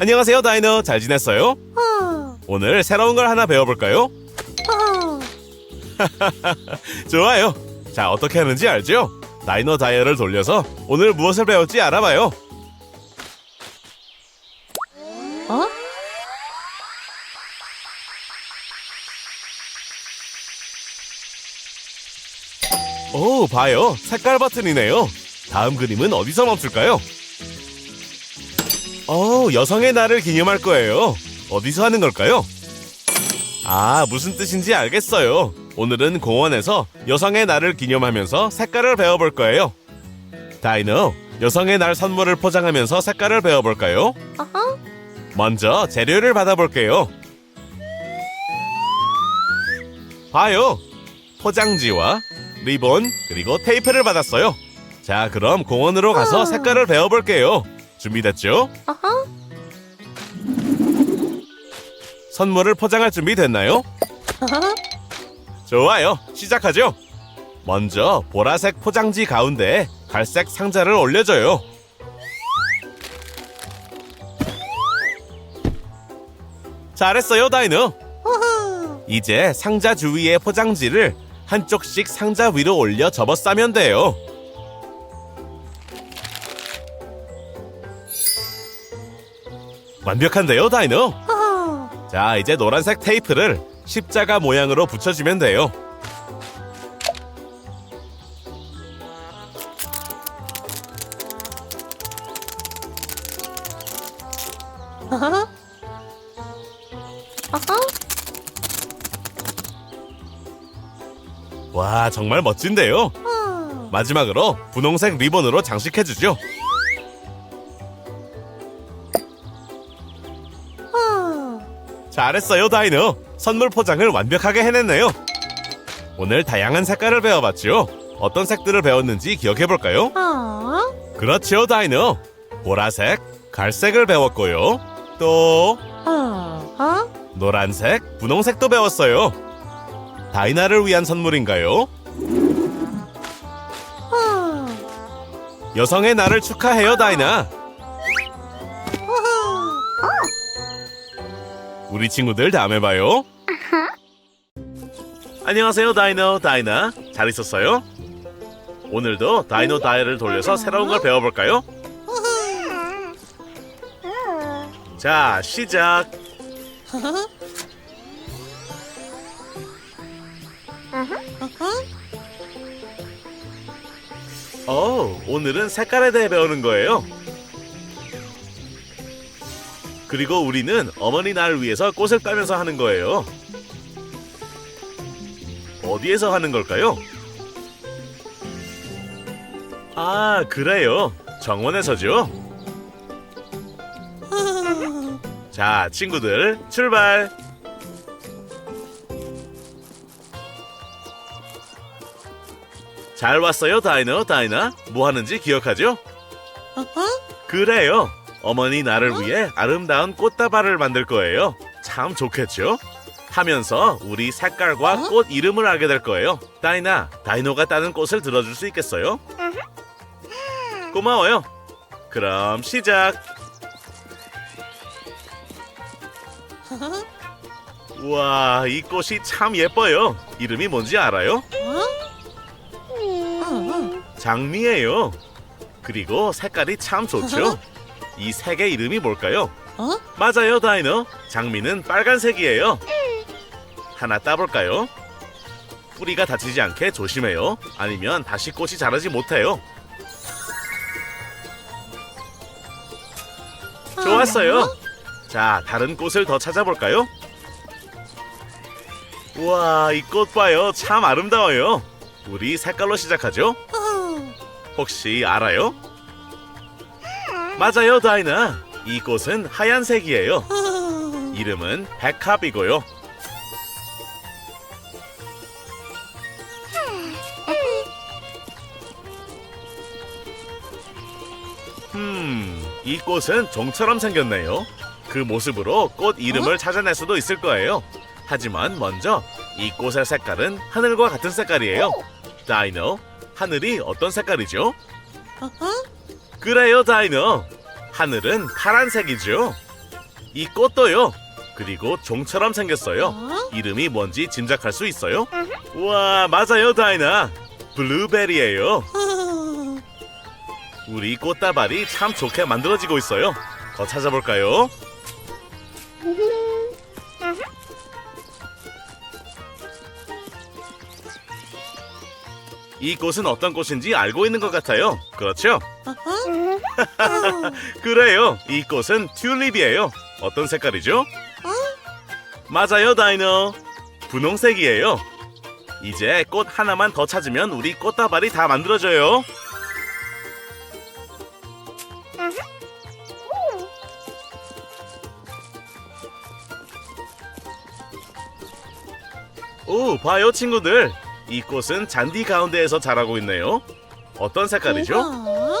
안녕하세요, 다이너. 잘 지냈어요? 어, 오늘 새로운 걸 하나 배워볼까요? 어, 좋아요. 자, 어떻게 하는지 알죠? 다이너 다이얼을 돌려서 오늘 무엇을 배울지 알아봐요. 어? 오, 봐요. 색깔 버튼이네요. 다음 그림은 어디서 멈출까요? 오, 여성의 날을 기념할 거예요. 어디서 하는 걸까요? 아, 무슨 뜻인지 알겠어요. 오늘은 공원에서 여성의 날을 기념하면서 색깔을 배워볼 거예요. 다이너, 여성의 날 선물을 포장하면서 색깔을 배워볼까요? 어허, 먼저 재료를 받아볼게요. 봐요. 포장지와 리본 그리고 테이프를 받았어요. 자, 그럼 공원으로 가서 아. 색깔을 배워볼게요. 준비됐죠? 어허, 선물을 포장할 준비 됐나요? 어허, 좋아요. 시작하죠. 먼저 보라색 포장지 가운데 갈색 상자를 올려줘요. 잘했어요, 다이너. 이제 상자 주위의 포장지를 한쪽씩 상자 위로 올려 접어 싸면 돼요. 완벽한데요? 어허, 자, 이제 노란색 테이프를 십자가 모양으로 붙여주면 돼요. 어허, 어허, 와, 정말 멋진데요? 어, 마지막으로 분홍색 리본으로 장식해주죠. 잘했어요, 다이너. 선물 포장을 완벽하게 해냈네요. 오늘 다양한 색깔을 배워봤죠. 어떤 색들을 배웠는지 기억해볼까요? 어, 그렇죠, 다이너. 보라색, 갈색을 배웠고요. 또 어, 어, 노란색, 분홍색도 배웠어요. 다이나를 위한 선물인가요? 어, 여성의 날을 축하해요, 다이나. 우리 친구들 다음에 봐요. 안녕하세요, 다이너, 다이나. 잘 있었어요? 오늘도 다이노 다이를 돌려서 새로운 걸 배워볼까요? 자, 시작. 어, 오늘은 색깔에 대해 배우는 거예요. 그리고 우리는 어머니 날 위해서 꽃을 따면서 하는 거예요. 어디에서 하는 걸까요? 아, 그래요. 정원에서죠. 자, 친구들, 출발! 잘 왔어요, 다이너, 다이나. 뭐 하는지 기억하죠? 어허, 그래요. 어머니 나를 위해 아름다운 꽃다발을 만들 거예요. 참 좋겠죠? 하면서 우리 색깔과 어? 꽃 이름을 알게 될 거예요. 다이나, 다이노가 따는 꽃을 들어줄 수 있겠어요? 고마워요. 그럼 시작. 우와, 이 꽃이 참 예뻐요. 이름이 뭔지 알아요? 어, 장미예요. 그리고 색깔이 참 좋죠? 이 색의 이름이 뭘까요? 어, 맞아요, 다이너. 장미는 빨간색이에요. 하나 따볼까요? 뿌리가 다치지 않게 조심해요. 아니면 다시 꽃이 자라지 못해요. 좋았어요. 자, 다른 꽃을 더 찾아볼까요? 우와, 이 꽃 봐요. 참 아름다워요. 우리 색깔로 시작하죠? 어, 혹시 알아요? 맞아요, 다이나. 이 꽃은 하얀색이에요. 어, 이름은 백합이고요. 음, 이 꽃은 종처럼 생겼네요. 그 모습으로 꽃 이름을 찾아낼 수도 있을 거예요. 하지만 먼저 이 꽃의 색깔은 하늘과 같은 색깔이에요. 다이노, 하늘이 어떤 색깔이죠? 그래요, 다이노. 하늘은 파란색이죠. 이 꽃도요. 그리고 종처럼 생겼어요. 어? 이름이 뭔지 짐작할 수 있어요? 와, 맞아요, 다이나. 블루베리예요. 어. 우리 꽃다발이 참 좋게 만들어지고 있어요. 더 찾아볼까요? 이 꽃은 어떤 꽃인지 알고 있는 것 같아요. 그렇죠? 그래요. 이 꽃은 튤립이에요. 어떤 색깔이죠? 맞아요, 다이노. 분홍색이에요. 이제 꽃 하나만 더 찾으면 우리 꽃다발이 다 만들어져요. 오, 봐요, 친구들. 이 꽃은 잔디 가운데에서 자라고 있네요. 어떤 색깔이죠? 우와.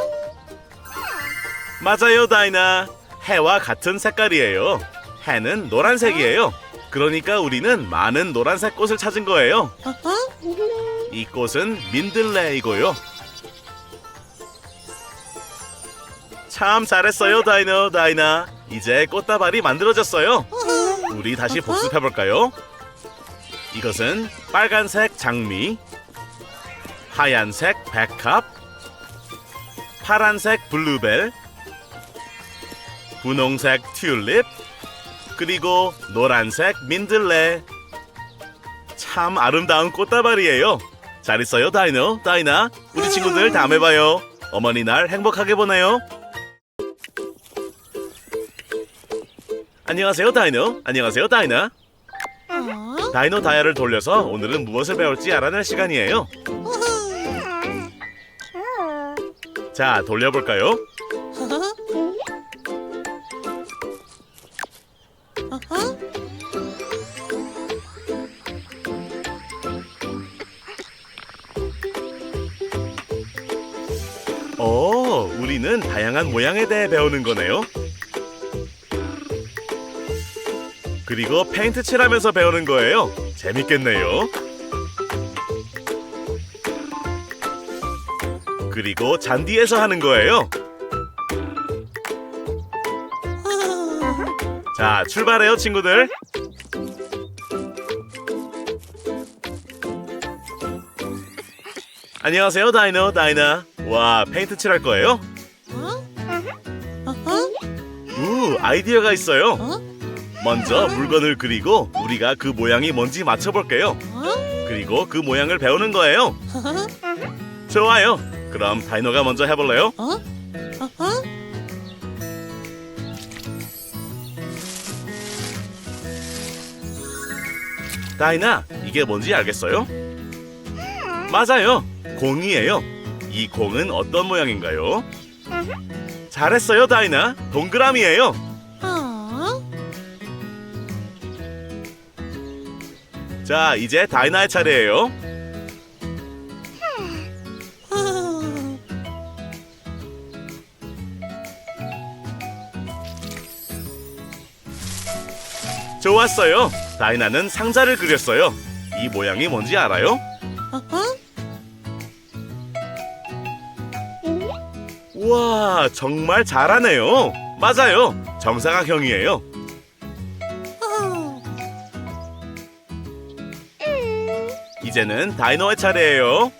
맞아요, 다이나. 해와 같은 색깔이에요. 해는 노란색이에요. 그러니까 우리는 많은 노란색 꽃을 찾은 거예요. 어허? 이 꽃은 민들레이고요. 참 잘했어요, 다이너, 다이나. 이제 꽃다발이 만들어졌어요. 우리 다시 복습해 볼까요? 이것은 빨간색 장미, 하얀색 백합, 파란색 블루벨, 분홍색 튤립, 그리고 노란색 민들레. 참 아름다운 꽃다발이에요. 잘 있어요, 다이노, 다이나. 우리 친구들 다음에 봐요. 어머니 날 행복하게 보내요. 안녕하세요, 다이노. 안녕하세요, 다이나. 어? 다이노 다이아를 돌려서 오늘은 무엇을 배울지 알아낼 시간이에요. 자, 돌려볼까요? 오, 우리는 다양한 모양에 대해 배우는 거네요. 그리고 페인트 칠하면서 배우는 거예요. 재밌겠네요. 그리고 잔디에서 하는 거예요. 자, 출발해요, 친구들. 안녕하세요, 다이노, 다이나. 와, 페인트 칠할 거예요? 어? 우, 아이디어가 있어요. 어? 먼저 물건을 그리고 우리가 그 모양이 뭔지 맞춰볼게요. 어? 그리고 그 모양을 배우는 거예요. 좋아요. 그럼 다이노가 먼저 해볼래요? 어? 어허? 다이나, 이게 뭔지 알겠어요? 맞아요. 공이에요. 이 공은 어떤 모양인가요? 잘했어요, 다이나. 동그라미예요. 자, 이제 다이나의 차례예요. 좋았어요. 다이나는 상자를 그렸어요. 이 모양이 뭔지 알아요? 어허? 우와, 정말 잘하네요. 맞아요. 정사각형이에요. 이제는 다이노의 차례예요.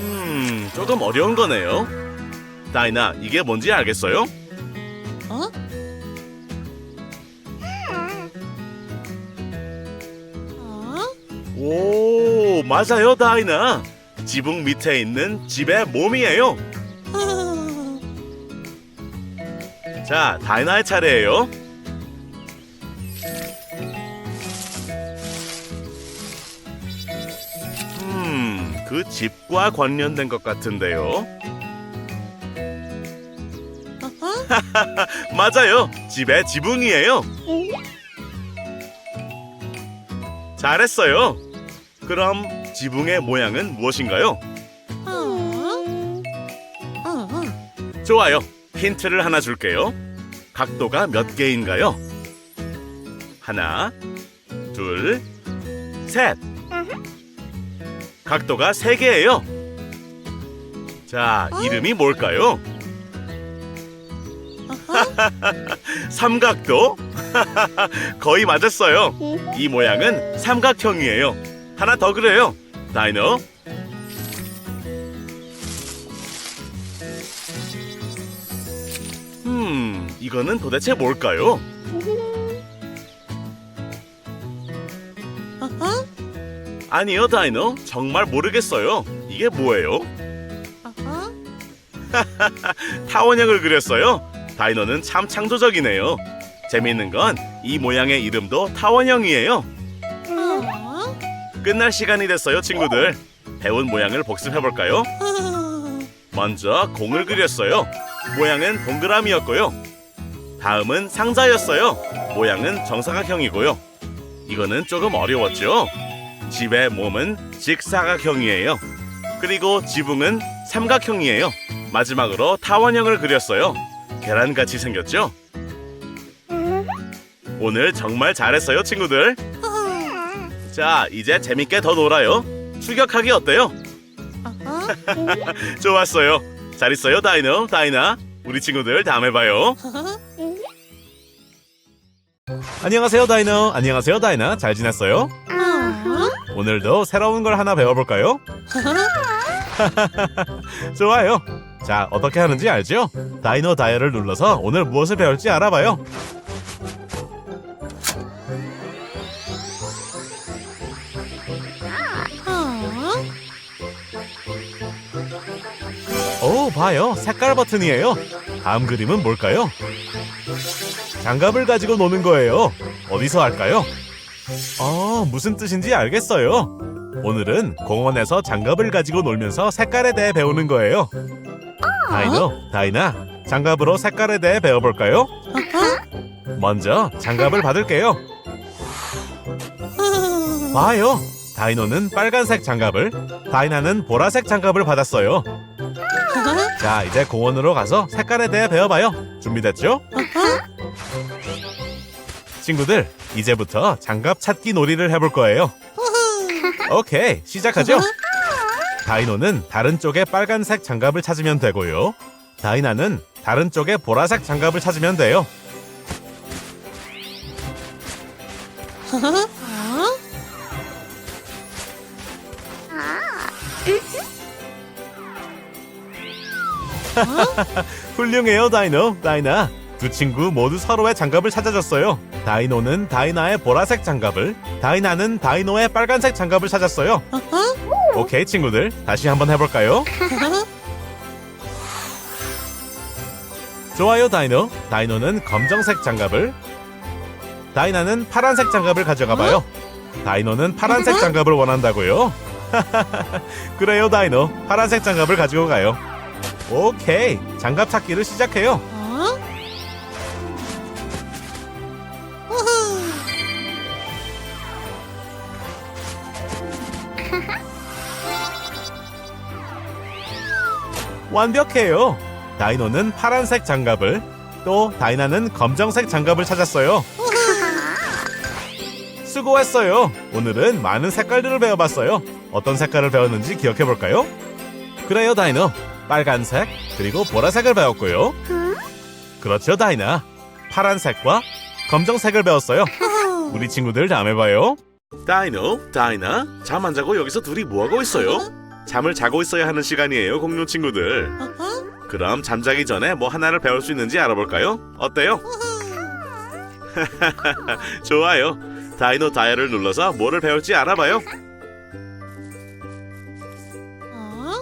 음, 조금 어려운 거네요. 다이나, 이게 뭔지 알겠어요? 어? 어? 오, 맞아요, 다이나. 지붕 밑에 있는 집의 몸이에요. 자, 다이나의 차례예요. 음, 그 집과 관련된 것 같은데요. 맞아요. 집의 지붕이에요. 잘했어요. 그럼 지붕의 모양은 무엇인가요? 어? 어? 좋아요. 힌트를 하나 줄게요. 각도가 몇 개인가요? 하나, 둘, 셋. 각도가 3개예요. 자, 이름이 뭘까요? 삼각도? 거의 맞았어요. 이 모양은 삼각형이에요. 하나 더 그래요. 다이노. 이거는 도대체 뭘까요? 아니요, 다이노. 정말 모르겠어요. 이게 뭐예요? 타원형을 그렸어요. 다이노는 참 창조적이네요. 재미있는 건 이 모양의 이름도 타원형이에요. 어, 끝날 시간이 됐어요, 친구들. 배운 모양을 복습해볼까요? 어, 먼저 공을 그렸어요. 모양은 동그라미였고요. 다음은 상자였어요. 모양은 정사각형이고요. 이거는 조금 어려웠죠? 집의 몸은 직사각형이에요. 그리고 지붕은 삼각형이에요. 마지막으로 타원형을 그렸어요. 계란같이 생겼죠? 오늘 정말 잘했어요, 친구들. 어, 자, 이제 재밌게 더 놀아요. 추격하기 어때요? 좋았어요. 잘 있어요, 다이노, 다이나. 우리 친구들 다음에 봐요. 안녕하세요, 다이노. 안녕하세요, 다이나. 잘 지냈어요? 어허, 오늘도 새로운 걸 하나 배워볼까요? 좋아요. 자, 어떻게 하는지 알죠? 다이노 다이얼을 눌러서 오늘 무엇을 배울지 알아봐요. 어, 오, 봐요. 색깔 버튼이에요. 다음 그림은 뭘까요? 장갑을 가지고 노는 거예요. 어디서 할까요? 아, 무슨 뜻인지 알겠어요. 오늘은 공원에서 장갑을 가지고 놀면서 색깔에 대해 배우는 거예요. 다이노, 다이나, 장갑으로 색깔에 대해 배워볼까요? 먼저 장갑을 받을게요. 어, 봐요. 다이노는 빨간색 장갑을, 다이나는 보라색 장갑을 받았어요. 자, 이제 공원으로 가서 색깔에 대해 배워봐요. 준비됐죠? 친구들, 이제부터 장갑 찾기 놀이를 해볼 거예요. 오케이, 시작하죠? 다이노는 다른 쪽에 빨간색 장갑을 찾으면 되고요. 다이나는 다른 쪽에 보라색 장갑을 찾으면 돼요. 어? 훌륭해요, 다이노, 다이나. 두 친구 모두 서로의 장갑을 찾아줬어요. 다이노는 다이나의 보라색 장갑을, 다이나는 다이노의 빨간색 장갑을 찾았어요. 오케이, 친구들. 다시 한번 해볼까요? 좋아요, 다이노. 다이노는 검정색 장갑을, 다이나는 파란색 장갑을 가져가 봐요. 다이노는 파란색 장갑을 원한다고요? 그래요, 다이노. 파란색 장갑을 가지고 가요. 오케이. 장갑 찾기를 시작해요. 완벽해요. 다이노는 파란색 장갑을, 또 다이나는 검정색 장갑을 찾았어요. 수고했어요. 오늘은 많은 색깔들을 배워봤어요. 어떤 색깔을 배웠는지 기억해 볼까요? 그래요, 다이노. 빨간색, 그리고 보라색을 배웠고요. 그렇죠, 다이나. 파란색과 검정색을 배웠어요. 우리 친구들 다음에 봐요. 다이노, 다이나, 잠 안 자고 여기서 둘이 뭐 하고 있어요? 잠을 자고 있어야 하는 시간이에요, 공룡 친구들. 그럼 잠자기 전에 뭐 하나를 배울 수 있는지 알아볼까요? 어때요? 좋아요. 다이노 다이얼을 눌러서 뭐를 배울지 알아봐요. 어?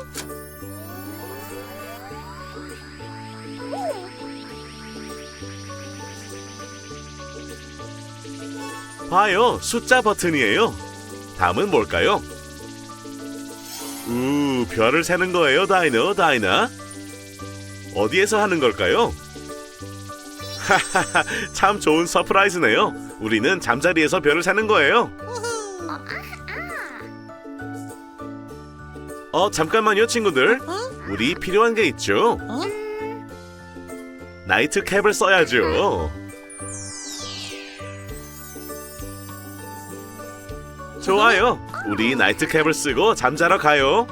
봐요, 숫자 버튼이에요. 다음은 뭘까요? 우, 별을 세는 거예요, 다이노, 다이나. 어디에서 하는 걸까요? 하하하, 참 좋은 서프라이즈네요. 우리는 잠자리에서 별을 세는 거예요. 어, 잠깐만요, 친구들. 어? 우리 필요한 게 있죠. 어? 나이트 캡을 써야죠. 좋아요. 우리 나이트캡을 쓰고 잠자러 가요.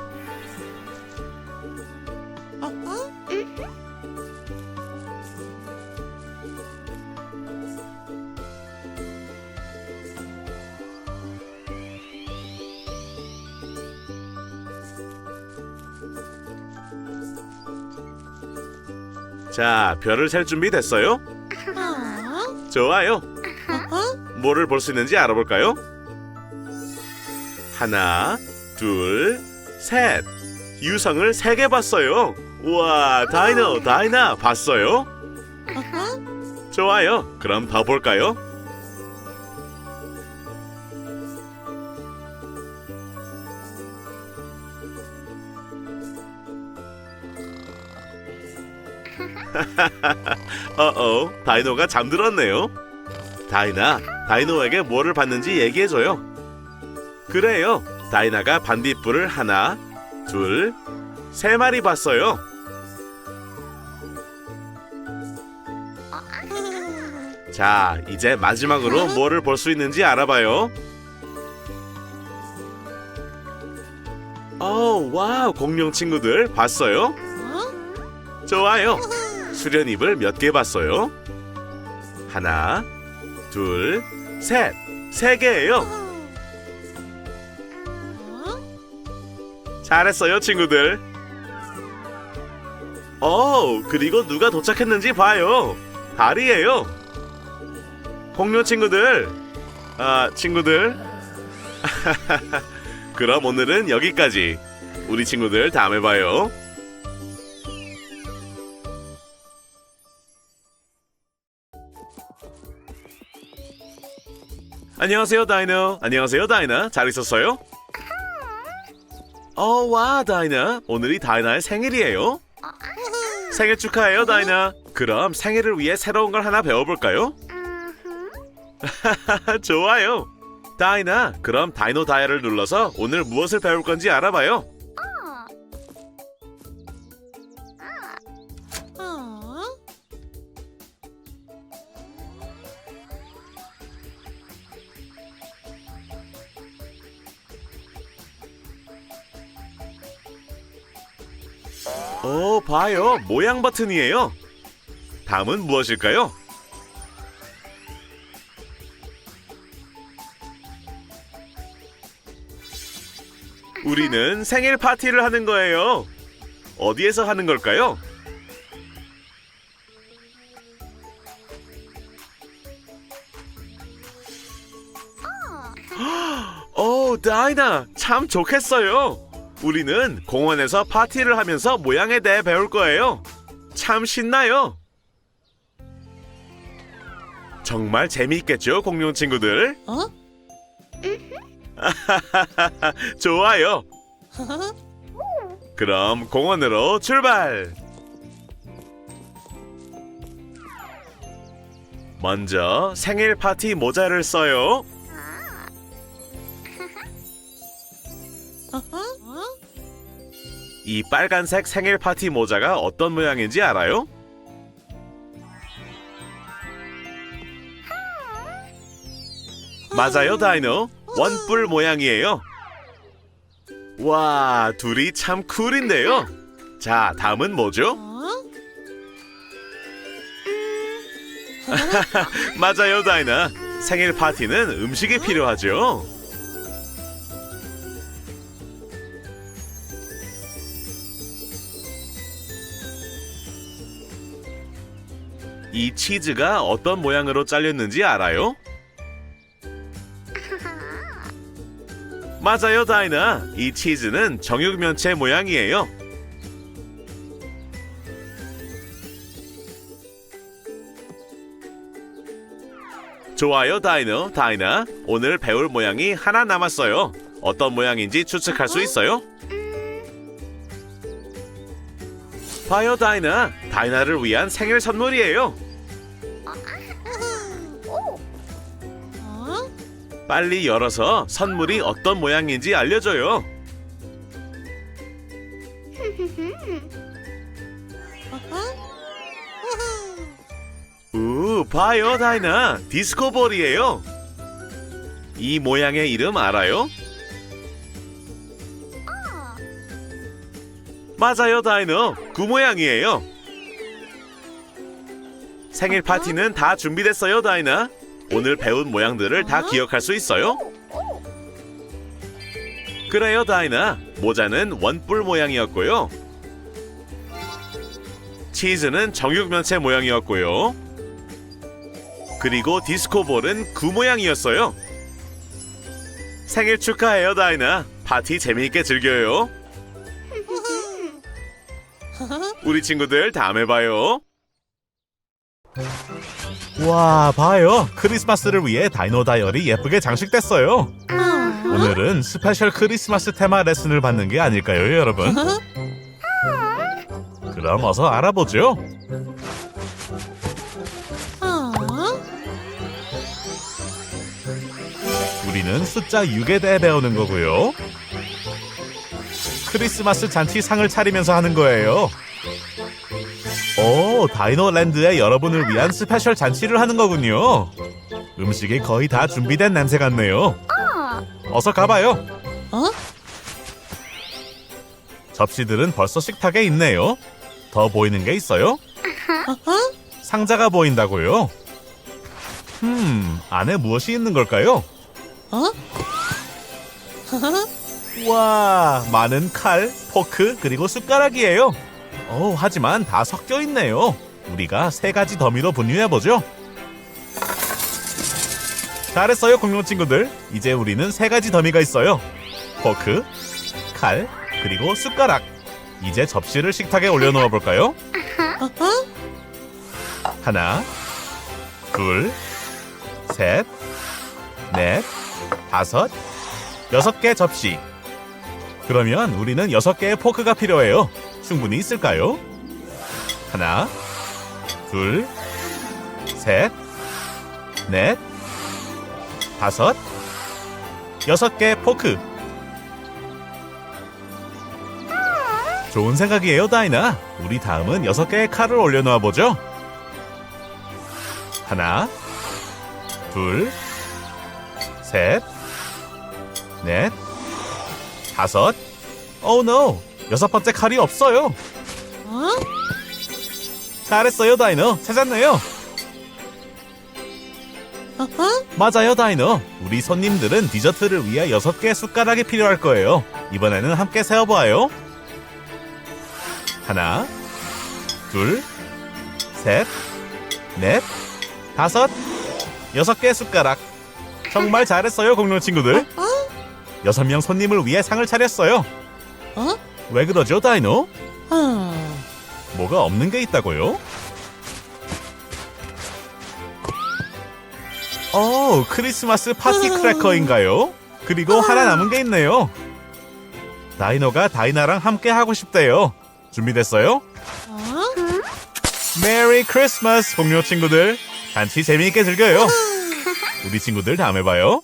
자, 별을 셀 준비 됐어요? 어? 좋아요. 어허. 뭐를 볼 수 있는지 알아볼까요? 하나, 둘, 셋. 유성을 세 개 봤어요. 우와, 다이노, 다이나 봤어요? 좋아요. 그럼 더 볼까요? 어어, 다이노가 잠들었네요. 다이나, 다이노에게 뭐를 봤는지 얘기해줘요. 그래요. 다이나가 반딧불을 하나, 둘, 세 마리 봤어요. 자, 이제 마지막으로 뭐를 볼 수 있는지 알아봐요. 어, 와우, 공룡 친구들 봤어요? 어? 좋아요. 수련입을 몇 개 봤어요? 하나, 둘, 셋. 세 개예요. 잘했어요, 친구들. 어, 그리고 누가 도착했는지 봐요. 달이에요. 공룡 친구들. 아, 친구들. 그럼 오늘은 여기까지. 우리 친구들 다음에 봐요. 안녕하세요, 다이너. 안녕하세요, 다이나. 잘 있었어요? 어, 와, 다이나. 오늘이 다이나의 생일이에요. 생일 축하해요, 다이나. 그럼 생일을 위해 새로운 걸 하나 배워볼까요? 좋아요. 다이나, 그럼 다이노 다이얼을 눌러서 오늘 무엇을 배울 건지 알아봐요. 봐요. 모양 버튼이에요. 다음은 무엇일까요? 우리는 생일 파티를 하는 거예요. 어디에서 하는 걸까요? 오, 다이나, 참 좋겠어요. 우리는 공원에서 파티를 하면서 모양에 대해 배울 거예요. 참 신나요. 정말 재미있겠죠, 공룡 친구들? 어? 좋아요. 그럼 공원으로 출발. 먼저 생일 파티 모자를 써요. 이 빨간색 생일 파티 모자가 어떤 모양인지 알아요? 맞아요, 다이노. 원뿔 모양이에요. 와, 둘이 참 쿨인데요. 자, 다음은 뭐죠? 어? 맞아요, 다이나. 생일 파티는 음식이 필요하죠. 이 치즈가 어떤 모양으로 잘렸는지 알아요? 맞아요, 다이나. 이 치즈는 정육면체 모양이에요. 좋아요, 다이노, 다이나. 오늘 배울 모양이 하나 남았어요. 어떤 모양인지 추측할 수 있어요? 봐요, 다이나. 다이나를 위한 생일 선물이에요. 빨리 열어서 선물이 어떤 모양인지 알려줘요. 우, 봐요, 다이나. 디스코 볼이에요. 이 모양의 이름 알아요? 맞아요, 다이노. 그 모양이에요. 생일 파티는 다 준비됐어요, 다이나. 오늘 배운 모양들을 다 어? 기억할 수 있어요? 그래요, 다이나. 모자는 원뿔 모양이었고요. 치즈는 정육면체 모양이었고요. 그리고 디스코볼은 구 모양이었어요. 생일 축하해요, 다이나. 파티 재미있게 즐겨요. 우리 친구들 다음에 봐요. 와, 봐요. 크리스마스를 위해 다이노 다이어리 예쁘게 장식됐어요. 오늘은 스페셜 크리스마스 테마 레슨을 받는 게 아닐까요, 여러분? 그럼 어서 알아보죠. 우리는 숫자 6에 대해 배우는 거고요. 크리스마스 잔치 상을 차리면서 하는 거예요. 오, 다이노랜드에 여러분을 위한 스페셜 잔치를 하는 거군요. 음식이 거의 다 준비된 냄새 같네요. 어서 가봐요. 어? 접시들은 벌써 식탁에 있네요. 더 보이는 게 있어요? 상자가 보인다고요? 음, 안에 무엇이 있는 걸까요? 어? 와, 많은 칼, 포크, 그리고 숟가락이에요. 어, 하지만 다 섞여 있네요. 우리가 세 가지 더미로 분류해 보죠. 잘했어요, 공룡 친구들. 이제 우리는 세 가지 더미가 있어요. 포크, 칼, 그리고 숟가락. 이제 접시를 식탁에 올려놓아 볼까요? 하나, 둘, 셋, 넷, 다섯, 여섯 개 접시. 그러면 우리는 여섯 개의 포크가 필요해요. 충분히 있을까요? 하나, 둘, 셋, 넷, 다섯, 여섯 개의 포크. 좋은 생각이에요, 다이나. 우리 다음은 여섯 개의 칼을 올려놓아 보죠. 하나, 둘, 셋, 넷, 다섯. 오 노. 여섯 번째 칼이 없어요. 어? 잘했어요, 다이너. 찾았네요. 맞아요, 다이너. 우리 손님들은 디저트를 위해 여섯 개의 숟가락이 필요할 거예요. 이번에는 함께 세어보아요. 하나, 둘, 셋, 넷, 다섯, 여섯 개의 숟가락. 정말 잘했어요, 공룡 친구들. 여섯 명 손님을 위해 상을 차렸어요. 어? 왜 그러죠, 다이노? 어? 뭐가 없는 게 있다고요? 어, 크리스마스 파티 크래커인가요? 그리고 하나 남은 게 있네요. 다이노가 다이나랑 함께 하고 싶대요. 준비됐어요? 어? 메리 크리스마스, 공룡 친구들. 잔치 재미있게 즐겨요. 우리 친구들 다음에 봐요.